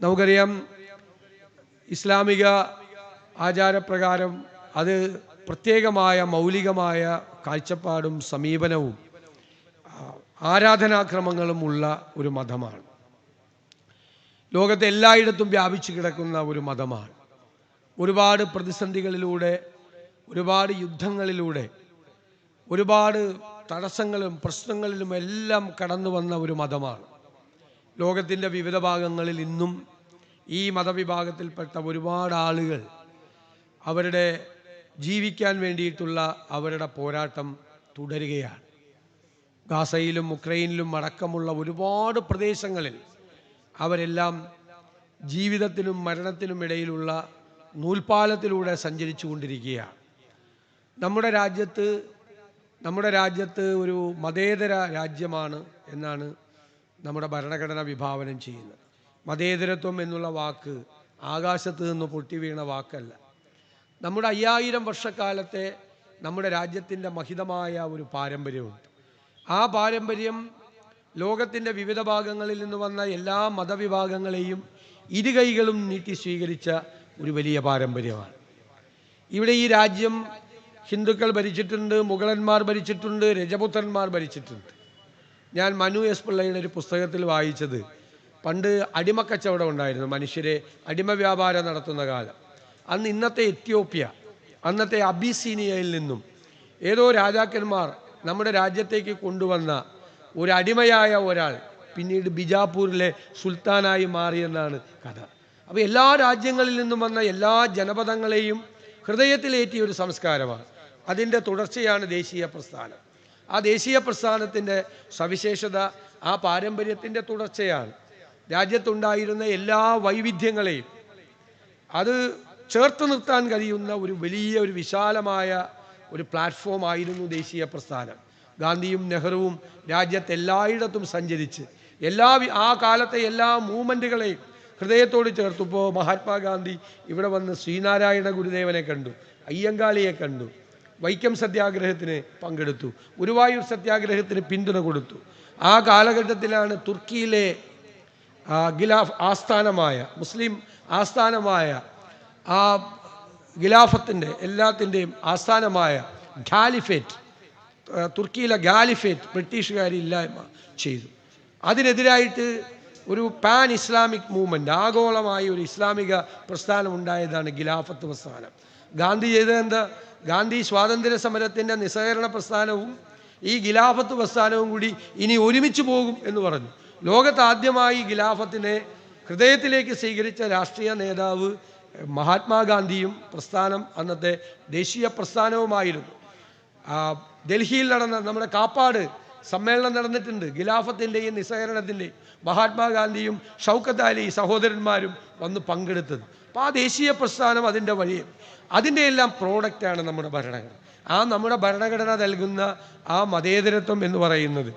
നമുക്കറിയാം ഇസ്ലാമിക ആചാരപ്രകാരം അത് പ്രത്യേകമായ മൗലികമായ കാഴ്ചപ്പാടും സമീപനവും ആരാധനാക്രമങ്ങളും ഉള്ള ഒരു മതമാണ്. ലോകത്തെ എല്ലായിടത്തും വ്യാപിച്ചു കിടക്കുന്ന ഒരു മതമാണ്. ഒരുപാട് പ്രതിസന്ധികളിലൂടെ ഒരുപാട് യുദ്ധങ്ങളിലൂടെ ഒരുപാട് തടസ്സങ്ങളും പ്രശ്നങ്ങളിലും എല്ലാം കടന്നു വന്ന ഒരു മതമാണ്. ലോകത്തിന്റെ വിവിധ ഭാഗങ്ങളിൽ ഇന്നും ഈ മതവിഭാഗത്തിൽപ്പെട്ട ഒരുപാട് ആളുകൾ അവരുടെ ജീവിക്കാൻ വേണ്ടിയിട്ടുള്ള അവരുടെ പോരാട്ടം തുടരുകയാണ്. ഗാസയിലും ഉക്രൈനിലും അടക്കമുള്ള ഒരുപാട് പ്രദേശങ്ങളിൽ അവരെല്ലാം ജീവിതത്തിനും മരണത്തിനും ഇടയിലുള്ള നൂൽപാലത്തിലൂടെ സഞ്ചരിച്ചു കൊണ്ടിരിക്കുകയാണ്. നമ്മുടെ രാജ്യത്ത് നമ്മുടെ രാജ്യത്ത് ഒരു മതേതര രാജ്യമാണ് എന്നാണ് നമ്മുടെ ഭരണഘടന വിഭാവനം ചെയ്യുന്നത്. മതേതരത്വം എന്നുള്ള വാക്ക് ആകാശത്ത് നിന്ന് പൊട്ടി വീണ വാക്കല്ല. നമ്മുടെ അയ്യായിരം വർഷക്കാലത്തെ നമ്മുടെ രാജ്യത്തിന്റെ മഹിതമായ ഒരു പാരമ്പര്യമുണ്ട്. ആ പാരമ്പര്യം ലോകത്തിന്റെ വിവിധ ഭാഗങ്ങളിൽ നിന്ന് വന്ന എല്ലാ മതവിഭാഗങ്ങളെയും ഇരുകൈകളും നീട്ടി സ്വീകരിച്ച ഒരു വലിയ പാരമ്പര്യമാണ്. ഇവിടെ ഈ രാജ്യം ഹിന്ദുക്കൾ ഭരിച്ചിട്ടുണ്ട് മുഗളന്മാർ ഭരിച്ചിട്ടുണ്ട് രജപുത്രന്മാർ ഭരിച്ചിട്ടുണ്ട്. ഞാൻ മനു എസ് പിള്ളയുടെ ഒരു പുസ്തകത്തിൽ വായിച്ചത് പണ്ട് അടിമക്കച്ചവടം ഉണ്ടായിരുന്നു മനുഷ്യരെ അടിമ വ്യാപാരം നടത്തുന്ന കാലം. അന്ന് ഇന്നത്തെ എത്യോപ്യ അന്നത്തെ അബിസീനിയയിൽ നിന്നും ഏതോ രാജാക്കന്മാർ നമ്മുടെ രാജ്യത്തേക്ക് കൊണ്ടുവന്ന ഒരു അടിമയായ ഒരാൾ പിന്നീട് ബിജാപൂരിലെ സുൽത്താനായി മാറിയെന്നാണ് കഥ. അപ്പോൾ എല്ലാ രാജ്യങ്ങളിൽ നിന്നും വന്ന എല്ലാ ജനപദങ്ങളെയും ഹൃദയത്തിലേറ്റിയ ഒരു സംസ്കാരമാണ്. അതിന്റെ തുടർച്ചയാണ് ദേശീയ പ്രസ്ഥാനം. ആ ദേശീയ പ്രസ്ഥാനത്തിന്റെ സവിശേഷത ആ പാരമ്പര്യത്തിന്റെ തുടർച്ചയാണ്. രാജ്യത്തുണ്ടായിരുന്ന എല്ലാ വൈവിധ്യങ്ങളെയും അത് ചേർത്ത് നിർത്താൻ കഴിയുന്ന ഒരു വലിയ ഒരു വിശാലമായ ഒരു പ്ലാറ്റ്ഫോം ആയിരുന്നു ദേശീയ പ്രസ്ഥാനം. ഗാന്ധിയും നെഹ്റുവും രാജ്യത്തെ എല്ലായിടത്തും സഞ്ചരിച്ച് എല്ലാ ആ കാലത്തെ എല്ലാ മൂവ്മെന്റുകളെയും ഹൃദയത്തോട് ചേർത്തു. ഇപ്പോൾ മഹാത്മാഗാന്ധി ഇവിടെ വന്ന് ശ്രീനാരായണ ഗുരുദേവനെ കണ്ടു അയ്യങ്കാളിയെ കണ്ടു വൈക്കം സത്യാഗ്രഹത്തിന് പങ്കെടുത്തു ഗുരുവായൂർ സത്യാഗ്രഹത്തിന് പിന്തുണ കൊടുത്തു. ആ കാലഘട്ടത്തിലാണ് തുർക്കിയിലെ ഗിലാഫ് ആസ്ഥാനമായ മുസ്ലിം ആസ്ഥാനമായ ആ ഗിലാഫത്തിന്റെ എല്ലാത്തിന്റെയും ആസ്ഥാനമായ ഖാലിഫേറ്റ് തുർക്കിയിലെ ഖാലിഫേറ്റ് ബ്രിട്ടീഷുകാർ ഇല്ലായ്മ ചെയ്തു. അതിനെതിരായിട്ട് ഒരു പാൻ ഇസ്ലാമിക് മൂവ്മെന്റ് ആഗോളമായി ഒരു ഇസ്ലാമിക പ്രസ്ഥാനം ഉണ്ടായതാണ് ഖിലാഫത്ത് പ്രസ്ഥാനം. ഗാന്ധി ചെയ്തത് എന്താ? ഗാന്ധി സ്വാതന്ത്ര്യ സമരത്തിന്റെ നിസ്സഹകരണ പ്രസ്ഥാനവും ഈ ഖിലാഫത്ത് പ്രസ്ഥാനവും കൂടി ഇനി ഒരുമിച്ച് പോകും എന്ന് പറഞ്ഞു. ലോകത്ത് ഖിലാഫത്തിനെ ഹൃദയത്തിലേക്ക് സ്വീകരിച്ച രാഷ്ട്രീയ നേതാവ് മഹാത്മാഗാന്ധിയും പ്രസ്ഥാനം അന്നത്തെ ദേശീയ പ്രസ്ഥാനവുമായിരുന്നു. ഡൽഹിയിൽ നടന്ന നമ്മുടെ കാപ്പാട് സമ്മേളനം നടന്നിട്ടുണ്ട്. ഖിലാഫത്തിന്റെയും നിസ്സഹരണത്തിന്റെയും മഹാത്മാഗാന്ധിയും ഷൗക്കത്ത് അലി സഹോദരന്മാരും വന്ന് പങ്കെടുത്തത്. അപ്പോൾ ആ ദേശീയ പ്രസ്ഥാനം അതിന്റെ വഴിയെ അതിന്റെ എല്ലാം പ്രോഡക്റ്റാണ് നമ്മുടെ ഭരണഘടന. ആ നമ്മുടെ ഭരണഘടന നൽകുന്ന ആ മതേതരത്വം എന്ന് പറയുന്നത്.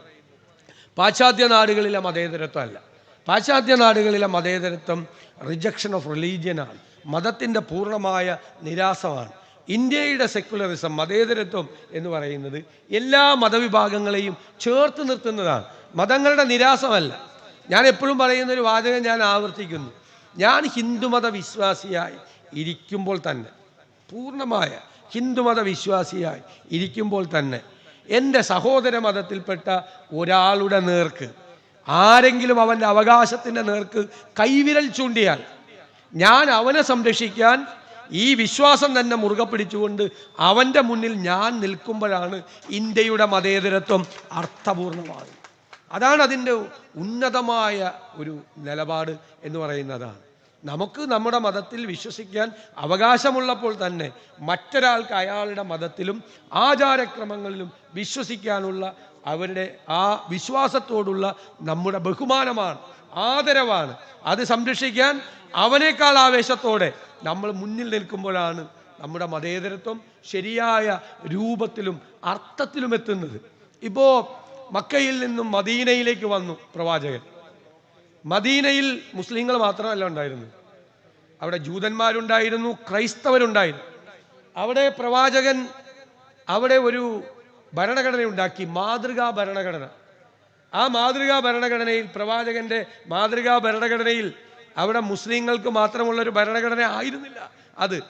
പാശ്ചാത്യ നാടുകളിലെ മതേതരത്വമല്ല. പാശ്ചാത്യ നാടുകളിലെ മതേതരത്വം റിജക്ഷൻ ഓഫ് റിലീജിയനാണ് മതത്തിന്റെ പൂർണമായ നിരാസമാണ്. ഇന്ത്യയുടെ സെക്കുലറിസം മതേതരത്വം എന്ന് പറയുന്നത് എല്ലാ മതവിഭാഗങ്ങളെയും ചേർത്ത് നിർത്തുന്നതാണ്. മതങ്ങളുടെ നിരാസമല്ല. ഞാൻ എപ്പോഴും പറയുന്ന ഒരു വാചകം ഞാൻ ആവർത്തിക്കുന്നു. ഞാൻ ഹിന്ദുമത വിശ്വാസിയായി ഇരിക്കുമ്പോൾ തന്നെ പൂർണമായ ഹിന്ദുമത വിശ്വാസിയായി ഇരിക്കുമ്പോൾ തന്നെ എന്റെ സഹോദര മതത്തിൽപ്പെട്ട ഒരാളുടെ നേർക്ക് ആരെങ്കിലും അവന്റെ അവകാശത്തിന്റെ നേർക്ക് കൈവിരൽ ചൂണ്ടിയാൽ ഞാൻ അവനെ സംരക്ഷിക്കാൻ ഈ വിശ്വാസം തന്നെ മുറുകെ പിടിച്ചുകൊണ്ട് അവന്റെ മുന്നിൽ ഞാൻ നിൽക്കുമ്പോഴാണ് ഇന്ത്യയുടെ മതേതരത്വം അർത്ഥപൂർണമാകുന്നത്. അതാണ് അതിന്റെ ഉന്നതമായ ഒരു നിലപാട് എന്ന് പറയുന്നതാണ്. നമുക്ക് നമ്മുടെ മതത്തിൽ വിശ്വസിക്കാൻ അവകാശമുള്ളപ്പോൾ തന്നെ മറ്റൊരാൾക്ക് അയാളുടെ മതത്തിലും ആചാരക്രമങ്ങളിലും വിശ്വസിക്കാനുള്ള അവരുടെ ആ വിശ്വാസത്തോടുള്ള നമ്മുടെ ബഹുമാനമാണ് ആദരവാണ്. അത് സംരക്ഷിക്കാൻ അവനേക്കാൾ ആവേശത്തോടെ നമ്മൾ മുന്നിൽ നിൽക്കുമ്പോഴാണ് നമ്മുടെ മതേതരത്വം ശരിയായ രൂപത്തിലും അർത്ഥത്തിലും എത്തുന്നത്. ഇപ്പോൾ മക്കയിൽ നിന്നും മദീനയിലേക്ക് വന്നു പ്രവാചകൻ. മദീനയിൽ മുസ്ലിങ്ങൾ മാത്രമല്ല ഉണ്ടായിരുന്നു അവിടെ ജൂതന്മാരുണ്ടായിരുന്നു ക്രൈസ്തവരുണ്ടായിരുന്നു. അവിടെ പ്രവാചകൻ അവിടെ ഒരു ഭരണഘടന ഉണ്ടാക്കി മാതൃകാ ഭരണഘടന. ആ മാതൃകാ ഭരണഘടനയിൽ പ്രവാചകന്റെ മാതൃകാ ഭരണഘടനയിൽ അവിടെ മുസ്ലിങ്ങൾക്ക് മാത്രമുള്ള ഒരു ഭരണഘടന ആയിരുന്നില്ല. അത്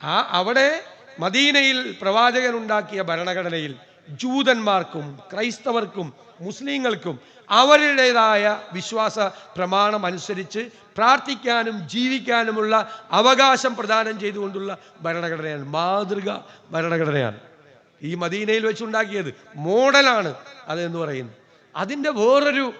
ആ അവിടെ മദീനയിൽ പ്രവാചകൻ ഉണ്ടാക്കിയ ഭരണഘടനയിൽ ജൂതന്മാർക്കും ക്രൈസ്തവർക്കും മുസ്ലിങ്ങൾക്കും അവരുടേതായ വിശ്വാസ പ്രമാണം അനുസരിച്ച് പ്രാർത്ഥിക്കാനും ജീവിക്കാനുമുള്ള അവകാശം പ്രദാനം ചെയ്തുകൊണ്ടുള്ള ഭരണഘടനയാണ് മാതൃക ഭരണഘടനയാണ്. ഈ മദീനയിൽ വെച്ചുണ്ടാക്കിയത് മോഡലാണ് അതെന്ന് പറയുന്നത് അതിന്റെ വേറൊരു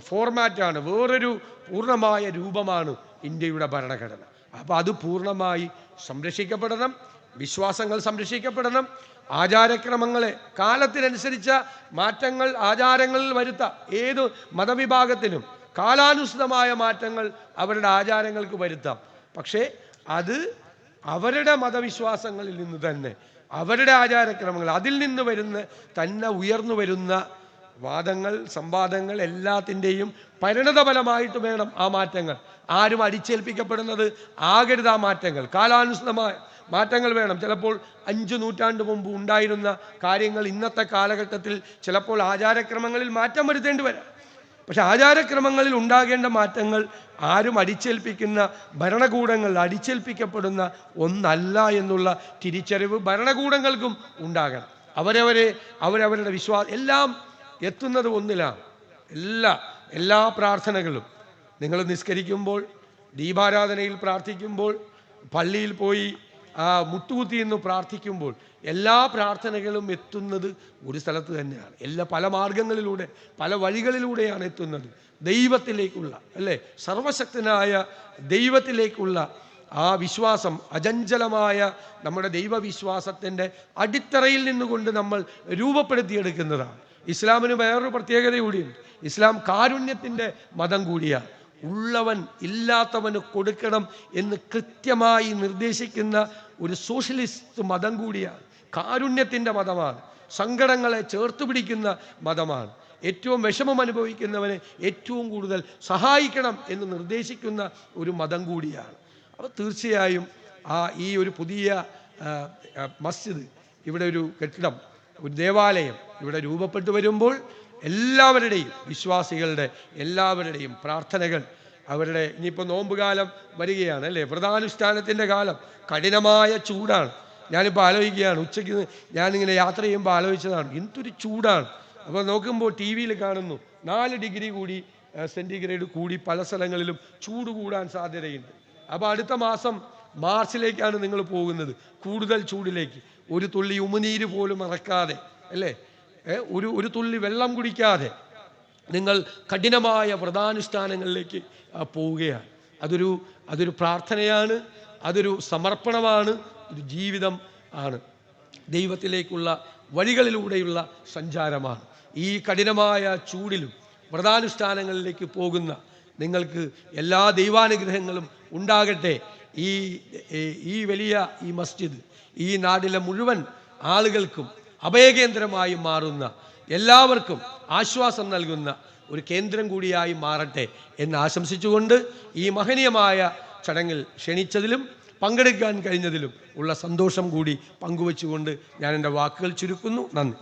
ഫോർമാറ്റാണ് വേറൊരു പൂർണമായ രൂപമാണ് ഇന്ത്യയുടെ ഭരണഘടന. അപ്പോൾ അത് പൂർണമായി സംരക്ഷിക്കപ്പെടണം വിശ്വാസങ്ങൾ സംരക്ഷിക്കപ്പെടണം ആചാരക്രമങ്ങളെ കാലത്തിനനുസരിച്ച മാറ്റങ്ങൾ ആചാരങ്ങളിൽ വരുത്താം ഏത് മതവിഭാഗത്തിനും കാലാനുസൃതമായ മാറ്റങ്ങൾ അവരുടെ ആചാരങ്ങൾക്ക് വരുത്താം. പക്ഷേ അത് അവരുടെ മതവിശ്വാസങ്ങളിൽ നിന്ന് തന്നെ അവരുടെ ആചാരക്രമങ്ങൾ അതിൽ നിന്ന് വരുന്ന തന്നെ ഉയർന്നു വരുന്ന വാദങ്ങൾ സംവാദങ്ങൾ എല്ലാത്തിന്റെയും പരിണതഫലമായിട്ട് വേണം ആ മാറ്റങ്ങൾ. ആരും അടിച്ചേൽപ്പിക്കപ്പെടുന്നത് ആകരുത് ആ മാറ്റങ്ങൾ. കാലാനുസൃതമായ മാറ്റങ്ങൾ വേണം. ചിലപ്പോൾ അഞ്ച് നൂറ്റാണ്ട് മുമ്പ് ഉണ്ടായിരുന്ന കാര്യങ്ങൾ ഇന്നത്തെ കാലഘട്ടത്തിൽ ചിലപ്പോൾ ആചാരക്രമങ്ങളിൽ മാറ്റം വരുത്തേണ്ടി വരാം. പക്ഷെ ആചാരക്രമങ്ങളിൽ ഉണ്ടാകേണ്ട മാറ്റങ്ങൾ ആരും അടിച്ചേൽപ്പിക്കുന്ന ഭരണകൂടങ്ങൾ അടിച്ചേൽപ്പിക്കപ്പെടുന്ന ഒന്നല്ല എന്നുള്ള തിരിച്ചറിവ് ഭരണകൂടങ്ങൾക്കും ഉണ്ടാകണം. അവരവരെ അവരവരുടെ വിശ്വാസം എല്ലാം എത്തുന്നത് ഒന്നിലാണ് എല്ലാ എല്ലാ പ്രാർത്ഥനകളും. നിങ്ങൾ നിസ്കരിക്കുമ്പോൾ ദീപാരാധനയിൽ പ്രാർത്ഥിക്കുമ്പോൾ പള്ളിയിൽ പോയി ആ മുട്ടുകുത്തി എന്ന് പ്രാർത്ഥിക്കുമ്പോൾ എല്ലാ പ്രാർത്ഥനകളും എത്തുന്നത് ഒരു സ്ഥലത്ത് തന്നെയാണ്. എല്ലാ പല മാർഗങ്ങളിലൂടെ പല വഴികളിലൂടെയാണ് എത്തുന്നത്. ദൈവത്തിലേക്കുള്ള അല്ലേ? സർവശക്തനായ ദൈവത്തിലേക്കുള്ള ആ വിശ്വാസം അജഞ്ചലമായ നമ്മുടെ ദൈവവിശ്വാസത്തിന്റെ അടിത്തറയിൽ നിന്നുകൊണ്ട് നമ്മൾ രൂപപ്പെടുത്തിയെടുക്കുന്നതാണ്. ഇസ്ലാമിന് വേറൊരു പ്രത്യേകത കൂടിയുണ്ട് ഇസ്ലാം കാരുണ്യത്തിന്റെ മതം കൂടിയാണ്. ഉള്ളവൻ ഇല്ലാത്തവന് കൊടുക്കണം എന്ന് കൃത്യമായി നിർദ്ദേശിക്കുന്ന ഒരു സോഷ്യലിസ്റ്റ് മതം കൂടിയാണ്. കാരുണ്യത്തിന്റെ മതമാണ്. സങ്കടങ്ങളെ ചേർത്ത് പിടിക്കുന്ന മതമാണ്. ഏറ്റവും വിഷമം അനുഭവിക്കുന്നവനെ ഏറ്റവും കൂടുതൽ സഹായിക്കണം എന്ന് നിർദ്ദേശിക്കുന്ന ഒരു മതം കൂടിയാണ്. അപ്പോൾ തീർച്ചയായും ആ ഈ ഒരു പുതിയ മസ്ജിദ് ഇവിടെ ഒരു കെട്ടിടം ഒരു ദേവാലയം ഇവിടെ രൂപപ്പെട്ടു വരുമ്പോൾ എല്ലാവരുടെയും വിശ്വാസികളുടെ എല്ലാവരുടെയും പ്രാർത്ഥനകൾ അവരുടെ ഇനിയിപ്പോൾ നോമ്പുകാലം വരികയാണ് അല്ലേ? വ്രതാനുഷ്ഠാനത്തിന്റെ കാലം കഠിനമായ ചൂടാണ്. ഞാനിപ്പോൾ ആലോചിക്കുകയാണ് ഉച്ചയ്ക്ക് ഞാനിങ്ങനെ യാത്ര ചെയ്യുമ്പോൾ ആലോചിച്ചതാണ് എന്തൊരു ചൂടാണ്. അപ്പോൾ നോക്കുമ്പോൾ ടി വിയിൽ കാണുന്നു നാല് ഡിഗ്രി കൂടി സെന്റിഗ്രേഡ് കൂടി പല സ്ഥലങ്ങളിലും ചൂട് കൂടാൻ സാധ്യതയുണ്ട്. അപ്പോൾ അടുത്ത മാസം മാർച്ചിലേക്കാണ് നിങ്ങൾ പോകുന്നത് കൂടുതൽ ചൂടിലേക്ക്. ഒരു തുള്ളി ഉമിനീര് പോലും ഇറക്കാതെ അല്ലേ? ഒരു ഒരു തുള്ളി വെള്ളം കുടിക്കാതെ നിങ്ങൾ കഠിനമായ വ്രതാനുഷ്ഠാനങ്ങളിലേക്ക് പോവുകയാണ്. അതൊരു അതൊരു പ്രാർത്ഥനയാണ് അതൊരു സമർപ്പണമാണ് ഒരു ജീവിതം ആണ്. ദൈവത്തിലേക്കുള്ള വഴികളിലൂടെയുള്ള സഞ്ചാരമാണ്. ഈ കഠിനമായ ചൂടിലും വ്രതാനുഷ്ഠാനങ്ങളിലേക്ക് പോകുന്ന നിങ്ങൾക്ക് എല്ലാ ദൈവാനുഗ്രഹങ്ങളും ഉണ്ടാകട്ടെ. ഈ ഈ- വലിയ ഈ മസ്ജിദ് ഈ നാടിലെ മുഴുവൻ ആളുകൾക്കും അഭയകേന്ദ്രമായി മാറുന്ന എല്ലാവർക്കും ആശ്വാസം നൽകുന്ന ഒരു കേന്ദ്രം കൂടിയായി മാറട്ടെ എന്ന് ആശംസിച്ചുകൊണ്ട് ഈ മഹനീയമായ ചടങ്ങിൽ ക്ഷണിച്ചതിലും പങ്കെടുക്കാൻ കഴിഞ്ഞതിലും ഉള്ള സന്തോഷം കൂടി പങ്കുവച്ചുകൊണ്ട് ഞാൻ എന്റെ വാക്കുകൾ ചുരുക്കുന്നു. നന്ദി.